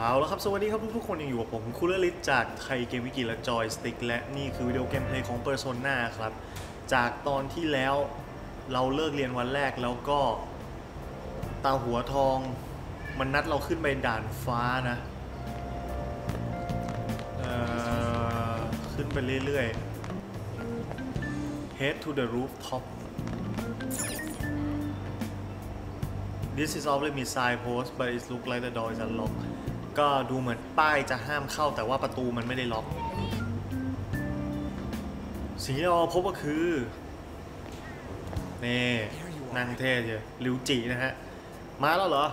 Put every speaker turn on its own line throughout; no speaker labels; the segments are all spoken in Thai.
เอาและครับ สวัสดีครับทุกๆคนยังอยู่กับผมคูลเลอร์ลิสจากไทยเกมวิกิและจอยสติ๊กและนี่คือวิดีโอเกมเพลย์ของ Persona ครับ จากตอนที่แล้วเราเลิกเรียนวันแรกแล้วก็ตาหัวทองมันนัดเราขึ้นไปด่านฟ้านะ เอ่อ ขึ้นไปเรื่อยๆ head to the rooftop This is already มี signpost but it look like the door is unlocked ก็ดูเหมือนป้ายจะห้ามเข้าแต่ว่าประตูมันไม่ได้ล็อก สิ่งที่เราพบก็คือนี่นางเท่เชียวริวจินะฮะ มาแล้วเหรอ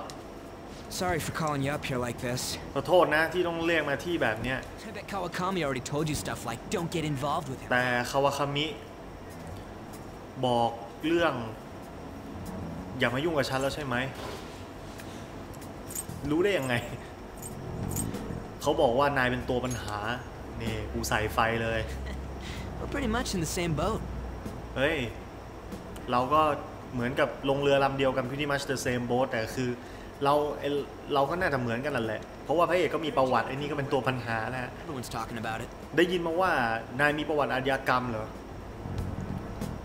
Sorry for calling you up here like this.
ขอโทษนะที่ต้องเรียกมาที่แบบเนี้ย
I bet Kawakami already told you stuff like don't get involved with him.
แต่คาวาคามิบอกเรื่อง อย่ามายุ่งกับฉันแล้วใช่ไหม รู้ได้ยังไง เขาบอกว่านายเป็นตัวปัญหา นี่ กูใส่ไฟเลย
We're pretty much in the same boat.
เฮ้ย เราก็เหมือนกับลงเรือลำเดียวกัน pretty much the same boat แต่คือเราเอ่อเราก็น่าจะเหมือนกันนั่นแหละ เพราะว่าพระเอกก็มีประวัติไอ้นี่ก็เป็นตัวปัญหานะฮะ
Everyone's talking about it.
ได้ยินมาว่านายมีประวัติอาชญากรรมเหรอ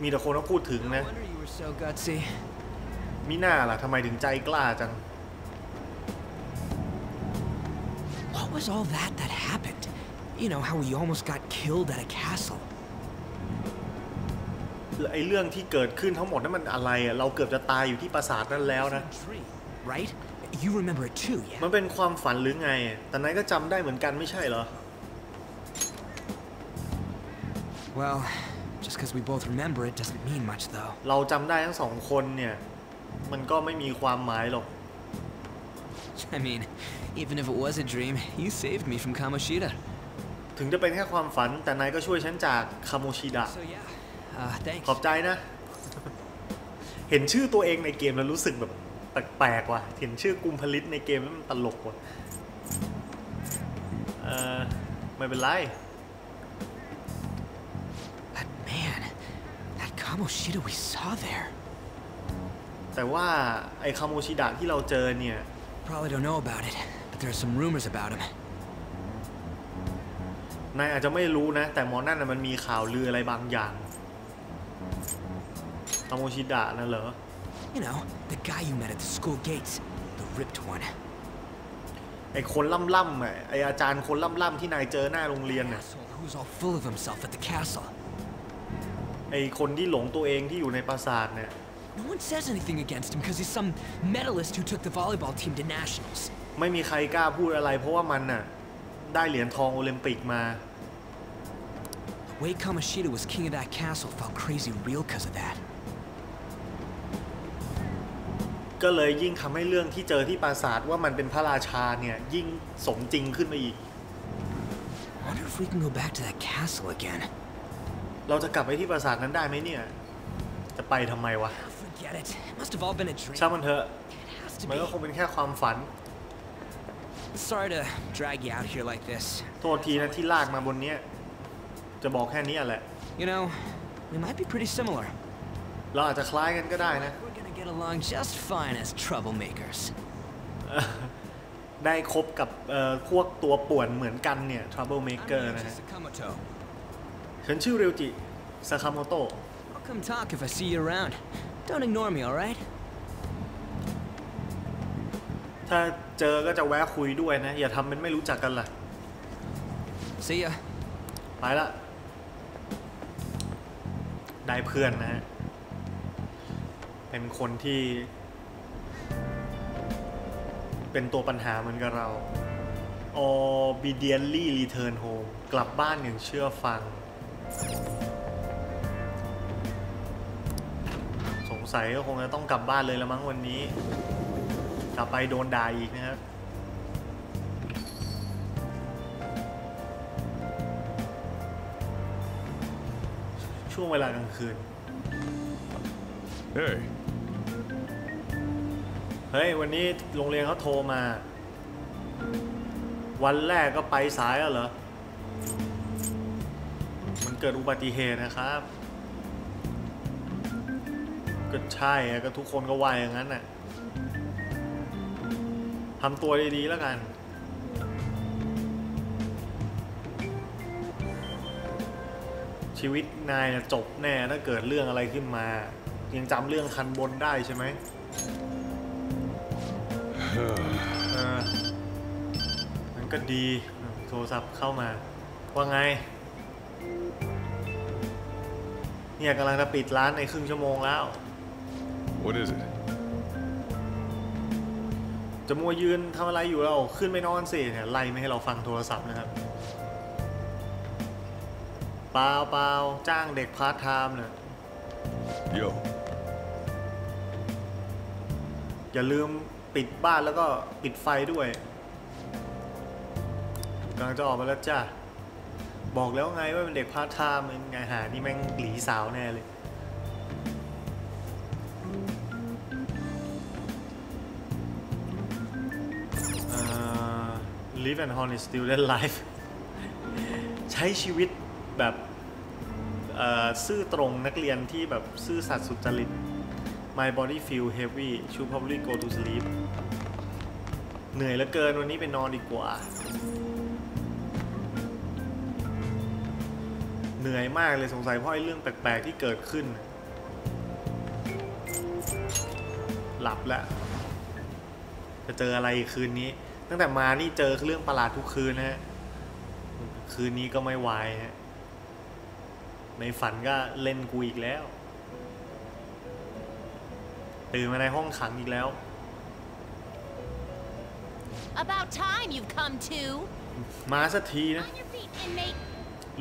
มีแต่คนเขาพูดถึง
No
นะ
wonder you were so gutsy.
มิน่าล่ะทำไมถึงใจกล้าจัง
What was all that that happened? You know how we almost got killed at a castle.
ไอ้เรื่องที่เกิดขึ้นทั้งหมดนั้นมันอะไรอะเราเกือบจะตายอยู่ที่ปราสาทนั้นแล้วนะ
Tree, right? You remember it too,
มั
yeah?
นเป็นความฝันหรือไง แต่นายก็จำได้เหมือนกันไม่ใช่เหรอ
Well, just because we both remember it doesn't mean much though.
เราจำได้ทั้งสองคนเนี่ย มันก็ไม่มีความหมายหรอก
I mean, even if it was a dream, you saved me from Kamoshida.
ถึงจะเป็นแค่ความฝันแต่นายก็ช่วยฉันจากคาโมชิดะ
So yeah, uh, thanks.
ขอบใจนะ เห็นชื่อตัวเองในเกมแล้วรู้สึกแบบแปลกๆว่ะ เห็นชื่อกุมพลิตในเกมแล้วมันตลกว่ะ เออไม่เป็นไร
But man, that Kamoshida we saw there.
แต่ว่าไอ้คาโมชิดะที่เราเจอเนี่ย
Probably don't know about it, but there are some rumors about him.
นายอาจจะไม่รู้นะ แต่หมอนั่นน่ะมันมีข่าวลืออะไรบางอย่างคาโมชิดะนั่นเหรอ
You know, the guy you met at the school gates, the ripped one.
ไอ้คนล่ำๆอะไอ้อาจารย์คนล่ำๆที่นายเจอหน้าโรงเรียนน่ะ
Asshole who was all full of himself at the castle.
ไอ้คนที่หลงตัวเองที่อยู่ในปราสาทเนี่ย
No one says anything against him because he's some medalist who took the volleyball team to nationals.
ไม่มีใครกล้าพูดอะไรเพราะว่ามันน่ะได้เหรียญทองโอลิมปิกมา
The way Kamoshida was king of that castle felt crazy real because of that.
ก็เลยยิ่งทำให้เรื่องที่เจอที่ปราสาทว่ามันเป็นพระราชาเนี่ยยิ่งสมจริงขึ้นมาอีก
I wonder if we can go back to that castle again.
เราจะกลับไปที่ปราสาทนั้นได้ไหมเนี่ย จะไปทำไมวะ
Forget it. It must have all been a dream.
ช่างมันเถอะ
It has to
มันก็
be.
คงเป็นแค่ความฝัน
Sorry to drag you out here like this.
โทษทีนะที่ลากมาบนเนี้ยจะบอกแค่นี้แหละ
You know, we might be pretty similar.
เราอาจจะคล้ายกันก็ได้นะ
We're gonna get along just fine as troublemakers.
ได้คบกับเอ่อพวกตัวป่วนเหมือนกันเนี่ย
I'm
troublemaker
Ryuji
นะฮะ
Sakamoto.
ฉันชื่อเรียวจิซาคาโมโตะ
I'll come talk if I see you around. Don't ignore me, alright?
ถ้าเจอก็จะแวะคุยด้วยนะ อย่าทำเป็นไม่รู้จักกันล่ะ
See ya.
ไปละ ได้เพื่อนนะฮะ เป็นคนที่ เป็นตัวปัญหาเหมือนกับเรา obediently return home กลับบ้านอย่างเชื่อฟัง สงสัยก็คงจะต้องกลับบ้านเลยละมั้งวันนี้ กลับไปโดนด่าอีกนะครับช่วงเวลากลางคืน
Hey,
เฮ้ย วันนี้โรงเรียนเขาโทรมา วันแรกก็ไปสายแล้วเหรอ มันเกิดอุบัติเหตุนะครับ ก็ใช่ก็ทุกคนก็วายอย่างนั้นน่ะทำตัวดีๆแล้วกัน ชีวิตนายจบแน่ถ้าเกิดเรื่องอะไรขึ้นมา ยังจำเรื่องคันบนได้ใช่ไหมมันก็ดี โทรศัพท์เข้ามา ว่าไง เนี่ยกำลังจะปิดร้านในครึ่งชั่วโมงแล้ว
What is it?
จะมัวยืนทำอะไรอยู่เราขึ้นไปนอนสิเนี่ยไล่ไม่ให้เราฟังโทรศัพท์นะครับเปล่าเปล่าจ้างเด็กพาร์ทไทม์เนี่ย
Yo,
อย่าลืมปิดบ้านแล้วก็ปิดไฟด้วยกำลังจะออกมาแล้วจ้าบอกแล้วไงว่าเป็นเด็กพาร์ทไทม์ไงหานี่แม่งหลีสาวแน่เลย live and honest student life ใช้ชีวิตแบบซื่อตรงนักเรียนที่แบบซื่อสัตย์สุจริต My body feel heavy should probably go to sleep เหนื่อยเหลือเกินวันนี้ไปนอนดีกว่า เหนื่อยมากเลยสงสัยเพราะไอ้เรื่องแปลกๆที่เกิดขึ้น หลับแล้ว จะเจออะไรคืนนี้ ตั้งแต่มานี่เจอเรื่องประหลาดทุกคืนนะฮะ คืนนี้ก็ไม่ไหวฮะ ในฝันก็เล่นกูอีกแล้ว ตื่นมาในห้องขังอีกแล้ว
About time you've come to.
มาสักทีนะ
On your feet, inmate.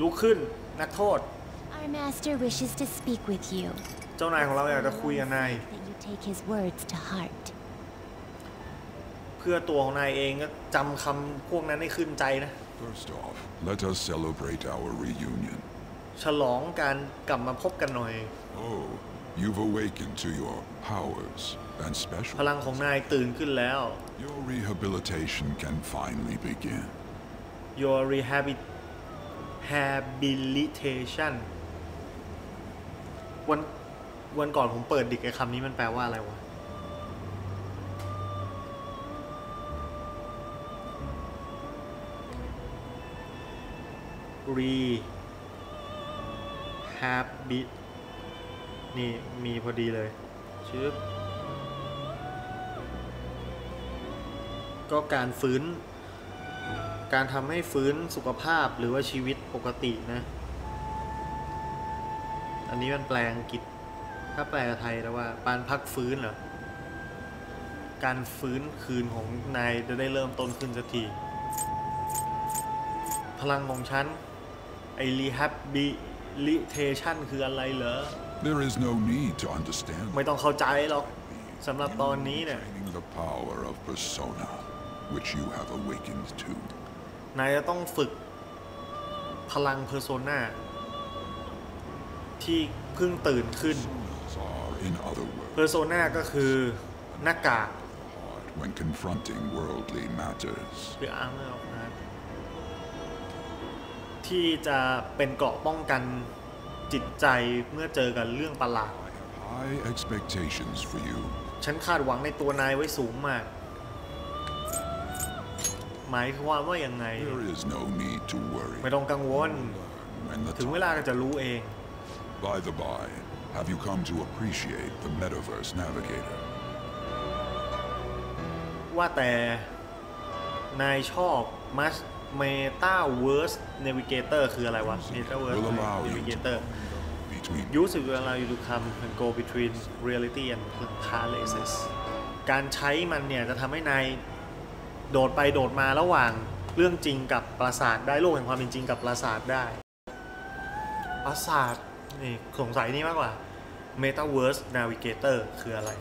ลุกขึ้นนักโทษ
Our master wishes to speak with you.
เจ้านายของเราอยากจะคุยกับนาย
That you take his words to heart.
เพื่อตัวของนายเองก็จำคำพวกนั้นให้ขึ้นใจนะ
first off, let us celebrate our reunion.
ฉลองการกลับมาพบกันหน่อย
Oh, you've awakened to your powers and
พลัง
special.
ของนายตื่นขึ้นแล้ว
Your rehabilitation can finally begin.
your rehabi- rehabilitation วันวันก่อนผมเปิดดิกไอ้คำนี้มันแปลว่าอะไรวะ re habit นี่มีพอดีเลยชึบก็การฟื้น การทำให้ฟื้นสุขภาพหรือว่าชีวิตปกตินะ อันนี้มันแปลอังกฤษ ถ้าแปลไทยแล้วว่าปานพักฟื้นเหรอ การฟื้นคืนของนายจะได้เริ่มต้นขึ้นสักที พลังของฉัน ไอ้ rehabilitation คืออะไรเหรอ
There is no need to understand
ไม่ต้องเข้าใจหรอก
what it means.
สำหรับตอนนี้เนี่ย
Training the power of persona, which you have awakened to.
นายจะต้องฝึกพลังเพอร์โซนาที่เพิ่งตื่นขึ้น
Personas are, in other
เพ
words,
อร์โซนาก็คือหน้ากาก
hard when confronting worldly matters.
หรืออาร์เมอร์ออฟนะ ที่จะเป็นเกราะป้องกันจิตใจเมื่อเจอกับเรื่องประหลาด
I have high expectations for you.
ฉันคาดหวังในตัวนายไว้สูงมาก หมายความว่ายังไง
There is no need to worry.
ไม่ต้องกังวล
When the
ถึงเวลาก็จะรู้เอง
By the by, have you come to appreciate the Metaverse Navigator?
ว่าแต่นายชอบ Mas Metaverse Navigator คืออะไรวะ Metaverse Navigator
between
use it will allow you to come and go between reality and places การใช้มันเนี่ยจะทำให้นายโดดไปโดดมาระหว่างเรื่องจริงกับปราสาทได้โลกแห่งความเป็นจริงกับปราสาทได้ ปราสาทนี่สงสัยนี่มากกว่า Metaverse Navigator คืออะไร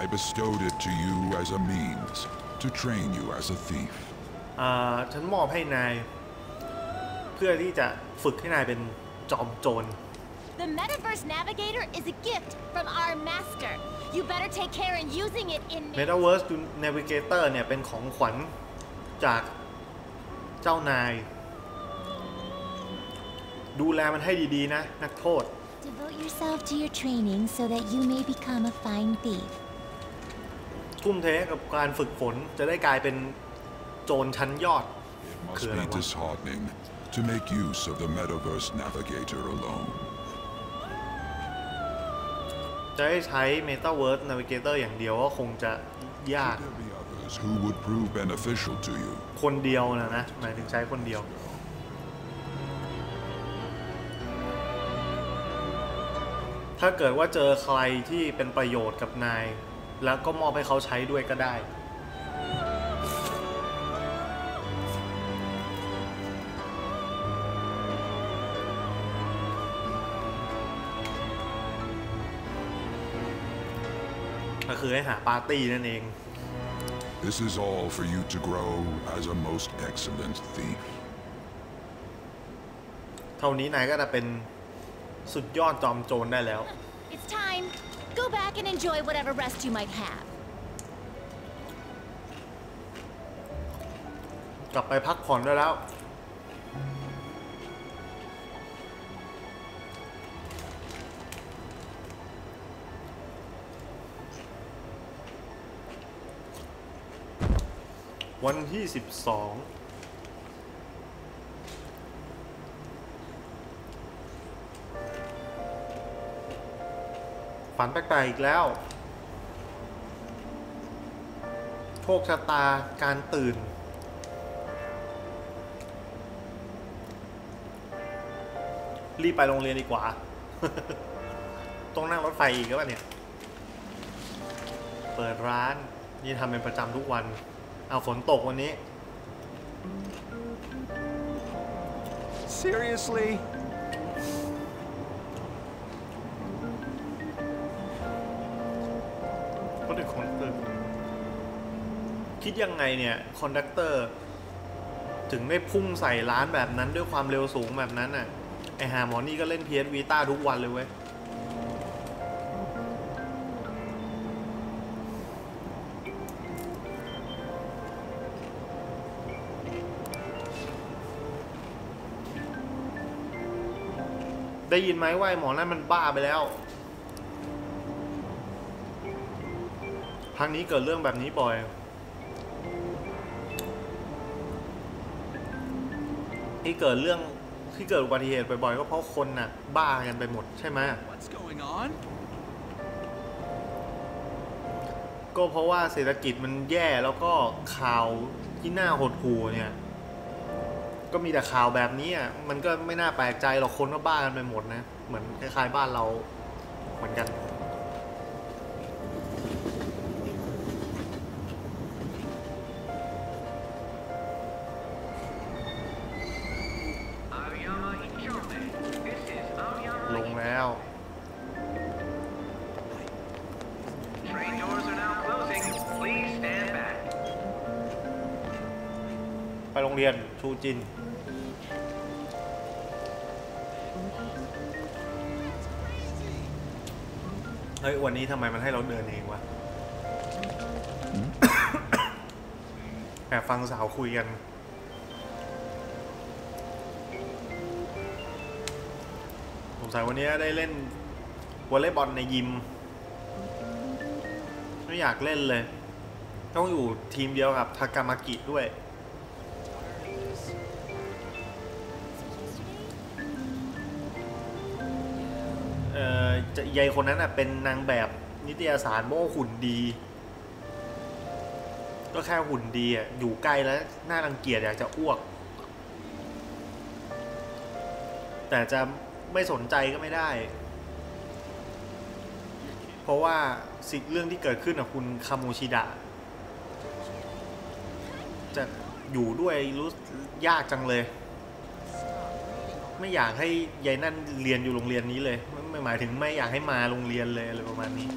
I bestowed it to you as a means to train you as a thief.
อ่าฉันมอบให้นาย เพื่อที่จะฝึกให้นายเป็นจอมโจร
The Metaverse Navigator is a gift from our master. You better take care in using it, inmate.
Metaverse Navigator เนี่ยเป็นของขวัญจากเจ้านาย ดูแลมันให้ดีๆนะ นักโทษ
Devote yourself to your training so that you may become a fine thief.
It
ทุ่มเทให้กับการฝึกฝนจะได้กลายเป็น โจรชั้นยอด
must
Good
be
one.
disheartening to make use of the Metaverse Navigator alone.
จะให้ใช้ Metaverse Navigator อย่างเดียวก็คงจะยาก
There be others who would prove beneficial to you.
คนเดียวนะนะหมายถึงใช้คนเดียว ถ้าเกิดว่าเจอใครที่เป็นประโยชน์กับนาย แล้วก็มอบให้เขาใช้ด้วยก็ได้ คือให้หาปาร์ตี้นั่นเอง
This is all for you to grow as a most excellent thief.
เท่านี้นายก็จะเป็นสุดยอดจอมโจรได้แล้ว
It's time. Go back and enjoy whatever rest you might have.
กลับไปพักผ่อนได้แล้ว วันที่ 12 ฝันแปลกๆอีกแล้ว โชคชะตาการตื่น รีบไปโรงเรียนดีกว่า ต้องนั่งรถไฟอีกก็ป่ะเนี่ย เปิดร้านนี่ทำเป็นประจำทุกวัน เอาฝนตกวันนี้
Seriously?
ก็ถึงคอนดักเตอร์คิดยังไงเนี่ยคอนดักเตอร์ถึงได้พุ่งใส่ร้านแบบนั้นด้วยความเร็วสูงแบบนั้นน่ะ ไอหาหมอนี่ก็เล่น PS Vita ทุกวันเลยเว้ย ได้ยินไหมว่าไอหมอนั่นมันบ้าไปแล้วพักนี้เกิดเรื่องแบบนี้บ่อย ที่เกิดเรื่องที่เกิดอุบัติเหตุบ่อยๆก็เพราะคนน่ะ บ้ากันไปหมดใช่ไหม
What's going on?
ก็เพราะว่าเศรษฐกิจมันแย่แล้วก็ข่าวที่น่าหดหู่เนี่ย ก็มีแต่ข่าวแบบนี้อะมันก็ไม่น่าแปลกใจหรอกคนก็บ้ากันไปหมดนะ เหมือนคล้ายๆบ้านเราเหมือนกัน รงเรียนชูจิน เฮ้ย วันนี้ทำไมมันให้เราเดินเองวะแอบฟังสาวคุยกัน สงสัยวันนี้ได้เล่นวอลเลย์บอลในยิม ไม่อยากเล่นเลย ต้องอยู่ทีมเดียวกับทากามากิด้วย จะยายคนนั้นอะเป็นนางแบบนิตยสารโบ้หุ่นดี ก็แค่หุ่นดีอะอยู่ใกล้แล้วน่ารังเกียจอยากจะอ้วก แต่จะไม่สนใจก็ไม่ได้ เพราะว่าสิ่งเรื่องที่เกิดขึ้นกับคุณคาโมชิดะ จะอยู่ด้วยรู้ยากจังเลย ไม่อยากให้ยายนั่นเรียนอยู่โรงเรียนนี้เลยไม่หมายถึงไม่อยากให้มาโรงเรียนเลยอะไรประมาณนี้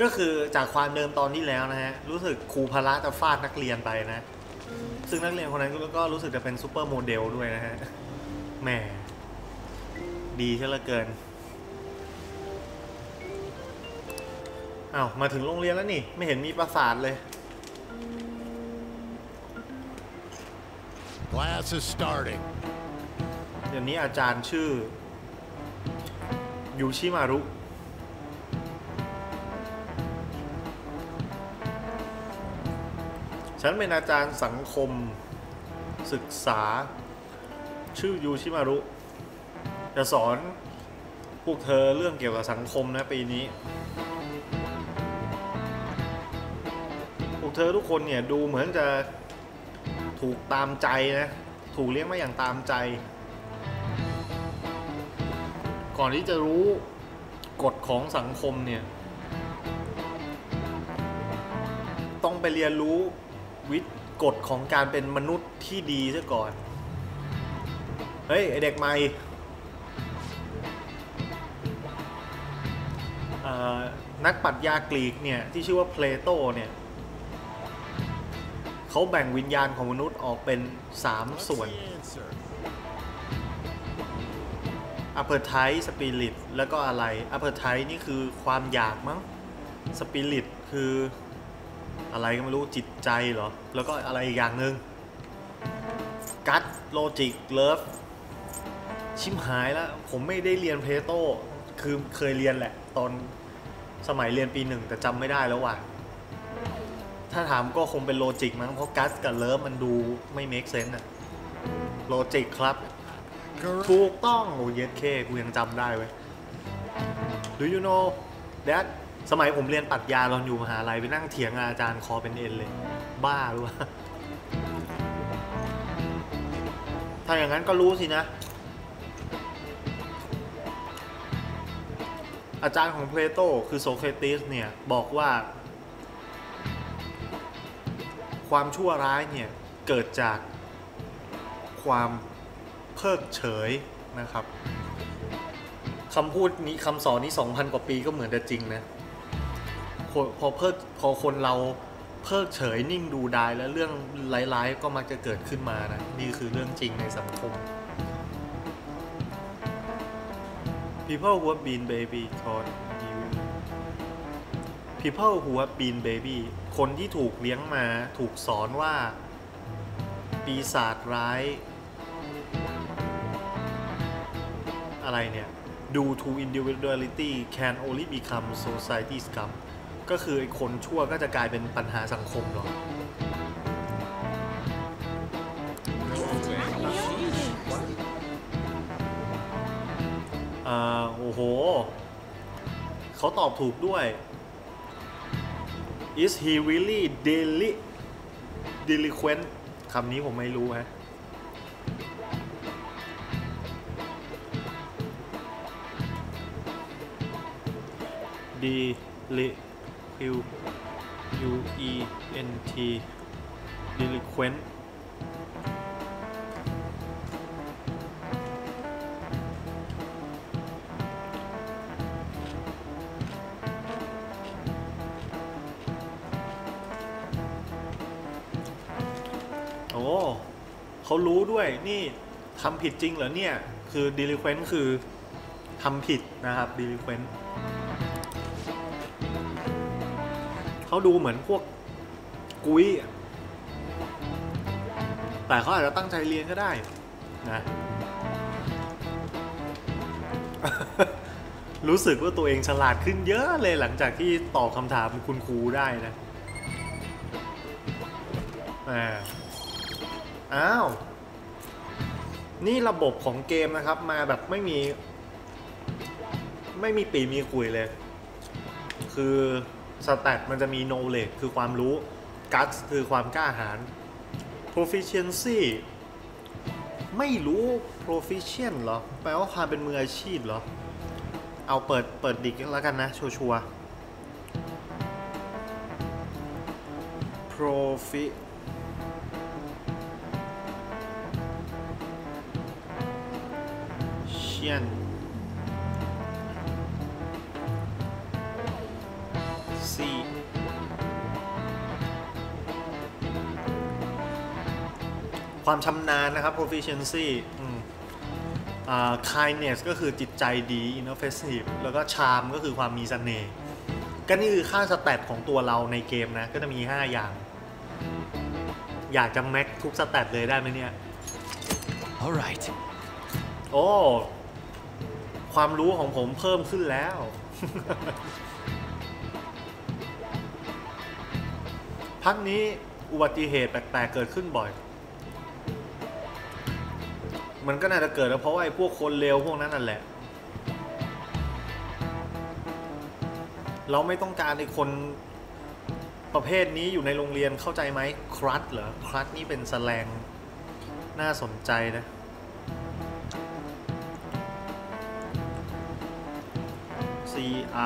ก็คือจากความเดิมตอนที่แล้วนะฮะรู้สึกครูพละจะฟาดนักเรียนไปนะ ซึ่งนักเรียนคนนั้นก็รู้สึกจะเป็นซูเปอร์โมเดลด้วยนะฮะแหมดีเช่เหลือเกินอ้าวมาถึงโรงเรียนแล้วนี่ ไม่เห็นมีปราสาทเลย
Class is starting.
เดี๋ยวนี้อาจารย์ชื่อ ยูชิมารุ ฉันเป็นอาจารย์สังคมศึกษา ชื่อยูชิมารุ จะสอนพวกเธอเรื่องเกี่ยวกับสังคมนะปีนี้ พวกเธอทุกคนเนี่ย ดูเหมือนจะถูกตามใจนะ ถูกเลี้ยงมาอย่างตามใจ ก่อนที่จะรู้กฎของสังคมเนี่ย ต้องไปเรียนรู้วิธีกฎของการเป็นมนุษย์ที่ดีซะก่อน เฮ้ย ไอเด็กใหม่นักปรัชญากรีกเนี่ย ที่ชื่อว่าเพลโตเนี่ยเขาแบ่งวิญญาณของมนุษย์ออกเป็น 3 ส่วน อ p เ e r ไท e สปิริตแล้วก็อะไรอ p เ e r ไท e นี่คือความอยากมั้งสปิริตคืออะไรก็ไม่รู้จิตใจเหรอ แล้วก็อะไรอีกอย่างหนึ่งกัตโลจิกเลิฟชิมหายแล้ว ผมไม่ได้เรียนเพลโตคือเคยเรียนแหละ ตอนสมัยเรียนปีหนึ่งแต่จำไม่ได้แล้วว่ะ ถ้าถามก็คงเป็นโลจิกมั้ง เพราะกัสกับเลิฟมันดูไม่เมคเซนต์อะโลจิกครับ ถูกต้องโอ้เยเคกูยังจำได้เว้ย Do you know that สมัยผมเรียนปรัชญาตอนอยู่มหาลัยไปนั่งเถียงอาจารย์คอเป็นเอ็นเลย บ้าหรือวะถ้าอย่างนั้นก็รู้สินะ อาจารย์ของเพลโตคือโซเครติสเนี่ย บอกว่า ความชั่วร้ายเนี่ย เกิดจากความ เพิกเฉยนะครับคำพูดนี้คำสอนนี้ 2,000 กว่าปีก็เหมือนจะจริงนะพอพอเพิกพอคนเราเพิกเฉยนิ่งดูดายแล้วเรื่องร้ายๆ ก็มักจะเกิดขึ้นมานะนี่คือเรื่องจริงในสังคม people who have been baby taught you people who have been baby คนที่ถูกเลี้ยงมาถูกสอนว่า ปีศาจร้าย อะไรเนี่ย due to individuality can only become society scum ก็คือไอ้คนชั่วก็จะกลายเป็นปัญหาสังคมหรออ่าโอ้โห เขาตอบถูกด้วย is he really deli delinquent คำนี้ผมไม่รู้ฮะ D L Q U E N T delinquent โอ้เขารู้ด้วยนี่ทำผิดจริงเหรอเนี่ย คือ delinquent คือทำผิดนะครับ delinquent เขาดูเหมือนพวกกุ้ยแต่เขาอาจจะตั้งใจเรียนก็ได้นะรู้สึกว่าตัวเองฉลาดขึ้นเยอะเลยหลังจากที่ตอบคำถามคุณครูได้นะอ้าว นี่ระบบของเกมนะครับมาแบบไม่มี ไม่มีปีมีคุยเลย คือ สแตทมันจะมี knowledge คือความรู้ guts คือความกล้าหาญ proficiency ไม่รู้ proficient เหรอ แปลว่าความเป็นมืออาชีพเหรอ เอาเปิดเปิดดิกแล้วกันนะ ชัวร์ profi cient C ความชำนาญนะครับ proficiency อืมอ่า kindness ก็คือจิตใจดี inoffensive แล้วก็ charm ก็คือความมีเสน่ห์ก็นี่คือค่าสแตทของตัวเราในเกมนะ ก็จะมี 5 อย่าง อยากจะแม็กทุกสแตทเลยได้ไหมเนี่ย
All right.
โอ้ ความรู้ของผมเพิ่มขึ้นแล้ว พักนี้อุบัติเหตุแปลกๆเกิดขึ้นบ่อย มันก็น่าจะเกิดแล้วเพราะว่าไอ้พวกคนเลวพวกนั้นนั่นแหละ เราไม่ต้องการไอ้คนประเภทนี้อยู่ในโรงเรียนเข้าใจไหมครัตเหรอครัตนี่เป็นแสลงน่าสนใจนะ C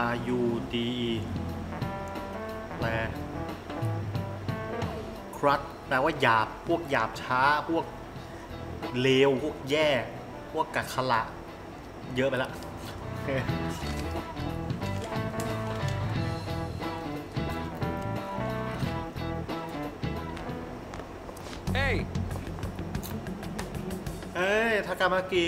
R U D E แปล รัตแปลว่าหยาบพวกหยาบช้า พวกเลวพวกแย่ พวกกักขละ เยอะไปละ
Hey,
เอ้ยทากามากิ